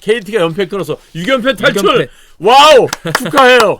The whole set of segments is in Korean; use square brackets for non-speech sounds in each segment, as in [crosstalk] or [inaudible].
KT가 연패 끊어서 6연패 탈출. 육연패. 와우 축하해요.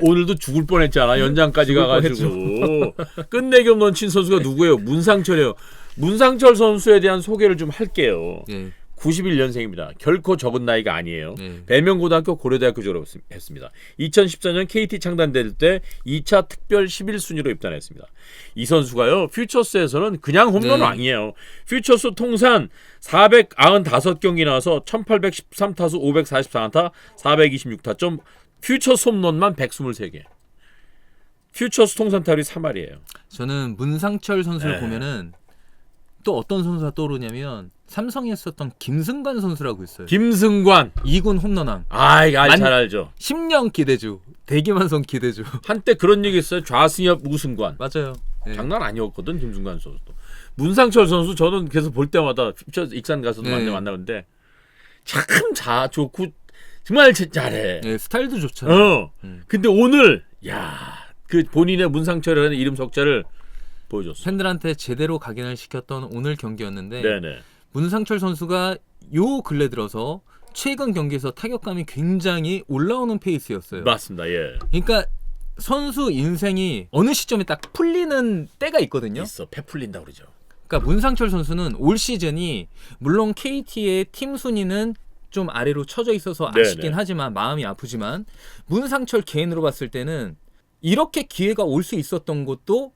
오늘도 죽을 뻔했잖아 연장까지 죽을 가가지고 [laughs] 끝내기 없는 친 선수가 누구예요? 문상철이에요. 문상철 선수에 대한 소개를 좀 할게요. 예. 91년생입니다. 결코 적은 나이가 아니에요. 네. 배명고등학교 고려대학교 졸업했습니다. 2014년 KT 창단될 때 2차 특별 11순위로 입단했습니다. 이 선수가요. 퓨처스에서는 그냥 홈런 네. 왕이에요. 퓨처스 통산 495경기 나와서 1813타수 544안타 426타점 퓨처스 홈런만 123개. 퓨처스 통산 타율이 3할이에요. 저는 문상철 선수를 네. 보면은 또 어떤 선수가 떠오르냐면 삼성에 있었던 김승관 선수라고 있어요. 김승관. 2군 홈런왕. 아, 이거 만- 잘 알죠. 10년 기대주. 대기만성 기대주. [laughs] 한때 그런 얘기 있어요. 좌승엽 우승관. 맞아요. 예. 장난 아니었거든 김승관 선수도. 문상철 선수 저는 계속 볼 때마다 저 익산 가서도 네. 만나 만나는데 참 자 좋고 정말 자- 잘해. 예, 스타일도 좋잖아요. 어. 음. 근데 오늘 야 그 본인의 문상철이라는 이름 석자를 보여줬어. 팬들한테 제대로 각인을 시켰던 오늘 경기였는데 네네. 문상철 선수가 요 근래 들어서 최근 경기에서 타격감이 굉장히 올라오는 페이스였어요. 맞습니다. 예. 그러니까 선수 인생이 어느 시점에 딱 풀리는 때가 있거든요. 있어. 패 풀린다 그러죠. 그러니까 문상철 선수는 올 시즌이 물론 KT의 팀 순위는 좀 아래로 처져 있어서 네네. 아쉽긴 하지만 마음이 아프지만 문상철 개인으로 봤을 때는 이렇게 기회가 올 수 있었던 것도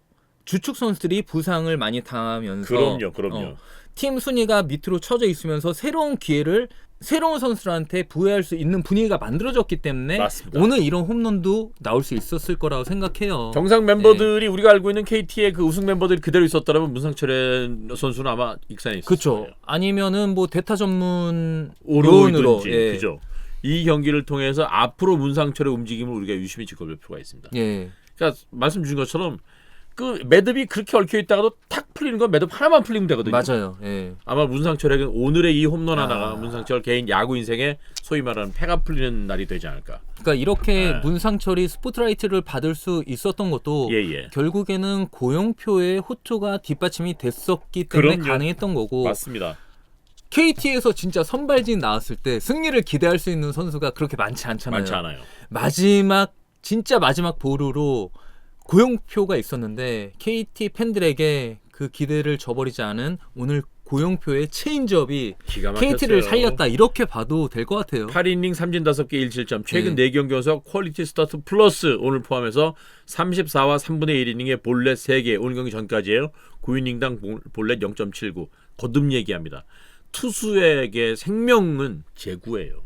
주축 선수들이 부상을 많이 당하면서 그럼요. 그럼요. 어, 팀 순위가 밑으로 처져 있으면서 새로운 기회를 새로운 선수들한테 부여할 수 있는 분위기가 만들어졌기 때문에 맞습니다. 오늘 이런 홈런도 나올 수 있었을 거라고 생각해요. 정상 멤버들이 우리가 알고 있는 KT의 그 우승 멤버들이 그대로 있었더라면 문상철 선수는 아마 익산에 있었을 그렇죠. 거예요. 아니면은 뭐 대타 전문 요원으로, 예. 그죠. 이 경기를 통해서 앞으로 문상철의 움직임을 우리가 유심히 지켜볼 필요가 있습니다. 예. 그러니까 말씀 주신 것처럼 그 매듭이 그렇게 얽혀 있다가도 탁 풀리는 건 매듭 하나만 풀리면 되거든요. 맞아요. 예. 아마 문상철에게 오늘의 이 홈런 하나가 아. 문상철 개인 야구 인생에 소위 말하는 패가 풀리는 날이 되지 않을까. 그러니까 이렇게 네. 문상철이 스포트라이트를 받을 수 있었던 것도 예 예. 결국에는 고용표의 호투가 뒷받침이 됐었기 때문에 그럼요. 가능했던 거고 맞습니다. KT에서 진짜 선발진 나왔을 때 승리를 기대할 수 있는 선수가 그렇게 많지 않잖아요. 많지 않아요. 마지막 진짜 마지막 보루로 고용표가 있었는데 KT 팬들에게 그 기대를 저버리지 않은 오늘 고용표의 체인지업이. KT를 살렸다 이렇게 봐도 될 것 같아요. 8이닝 3진 5개 1실점 최근 네. 4경기 연속 퀄리티 스타트 플러스 오늘 포함해서 34와 3분의 1이닝에 볼넷 3개 오늘 경기 전까지예요. 9이닝당 볼- 볼넷 0.79 거듭 얘기합니다. 투수에게 생명은 제구예요.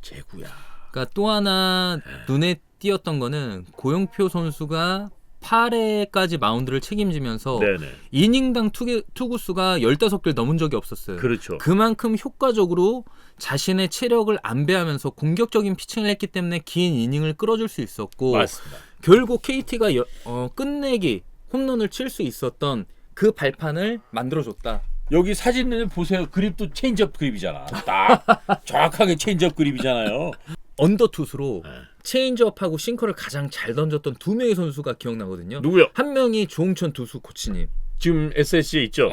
제구야. 그러니까 또 하나 네. 눈에 띄었던 거는 고용표 선수가 8회까지 마운드를 책임지면서 네네. 이닝당 투개, 투구수가 15개를 넘은 적이 없었어요. 그렇죠. 그만큼 효과적으로 자신의 체력을 안배하면서 공격적인 피칭을 했기 때문에 긴 이닝을 끌어줄 수 있었고 맞습니다. 결국 KT가 어, 끝내기 홈런을 칠 수 있었던 그 발판을 만들어줬다. 여기 사진을 보세요. 그립도 체인지업 그립이잖아. 딱 [laughs] 정확하게 체인지업 그립이잖아요. 언더 투수로 네. 체인지업하고 싱커를 가장 잘 던졌던 두 명의 선수가 기억나거든요. 누구요? 한 명이 조홍천 투수 코치님. 지금 SSG에 있죠.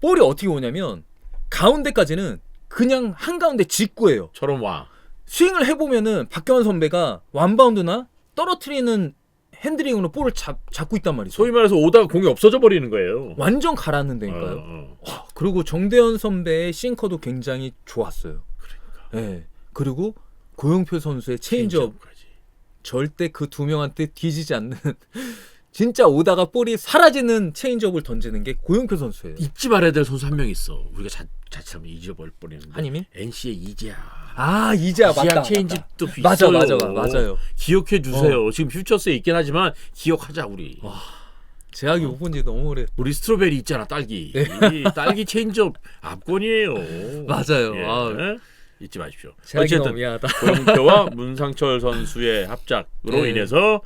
볼이 어떻게 오냐면 가운데까지는 그냥 한 가운데 직구예요. 저런 와. 스윙을 해보면은 박경환 선배가 완바운드나 떨어뜨리는 핸드링으로 볼을 잡, 잡고 있단 말이죠. 소위 말해서 오다가 공이 없어져 버리는 거예요. 완전 가라앉는다니까요. 어, 어. 와, 그리고 정대현 선배의 싱커도 굉장히 좋았어요. 그러니까. 예. 그리고 고용표 선수의 체인지업. 절대 그 두 명한테 뒤지지 않는 [laughs] 진짜 오다가 볼이 사라지는 체인지업을 던지는 게 고용표 선수예요. 잊지 말아야 될 선수 한 명 있어. 우리가 자, 자칫하면 잊어버릴 뻔했는데. 한이민? NC의 이재야. 아 이제야 맞다. 체인지도 맞다. 맞아 맞아 맞아요. 기억해 주세요. 지금 퓨처스에 있긴 하지만 기억하자 우리. 제약이 못본지 너무 오래. 우리 스트로베리 있잖아 딸기. 이 딸기 체인지업 압권이에요. [laughs] 맞아요. 예. 아, 잊지 마십시오. 어쨌든 미안하다. 고영표와 [laughs] 문상철 선수의 합작으로 네. 인해서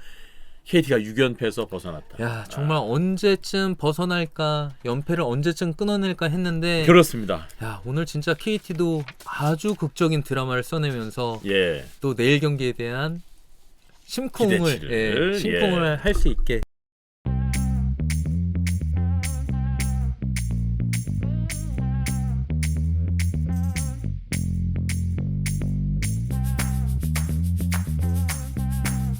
KT가 6연패에서 벗어났다. 야 정말 언제쯤 벗어날까 연패를 언제쯤 끊어낼까 했는데 그렇습니다. 야 오늘 진짜 KT도 아주 극적인 드라마를 써내면서 예. 또 내일 경기에 대한 심쿵을 기대치를, 예, 심쿵을 할수 있게